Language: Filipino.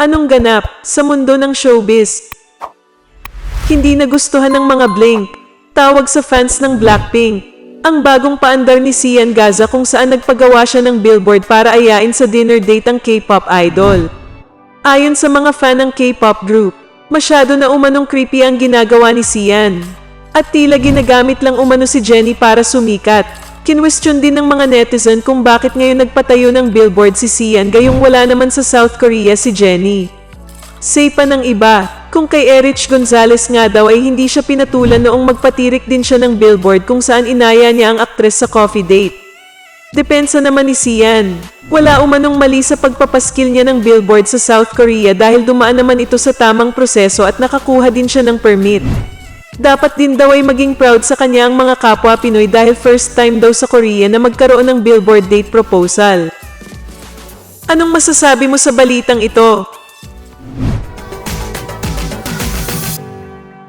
Anong ganap sa mundo ng showbiz? Hindi nagustuhan ng mga Blink. Tawag sa fans ng Blackpink. Ang bagong paandar ni Sian Gaza kung saan nagpagawa siya ng billboard para ayain sa dinner date ang K-pop idol. Ayon sa mga fan ng K-pop group, masyado na umanong creepy ang ginagawa ni Sian. At tila ginagamit lang umano si Jenny para sumikat. Kinwestiyon din ng mga netizen kung bakit ngayon nagpatayo ng billboard si Sian gayong wala naman sa South Korea si Jenny. Say pa ng iba, kung kay Erich Gonzalez nga daw ay hindi siya pinatulan noong magpatirik din siya ng billboard kung saan inaya niya ang aktres sa coffee date. Depensa naman ni Sian. Wala umanong mali sa pagpapaskil niya ng billboard sa South Korea dahil dumaan naman ito sa tamang proseso at nakakuha din siya ng permit. Dapat din daw ay maging proud sa kanya ang mga kapwa Pinoy dahil first time daw sa Korea na magkaroon ng billboard date proposal. Anong masasabi mo sa balitang ito?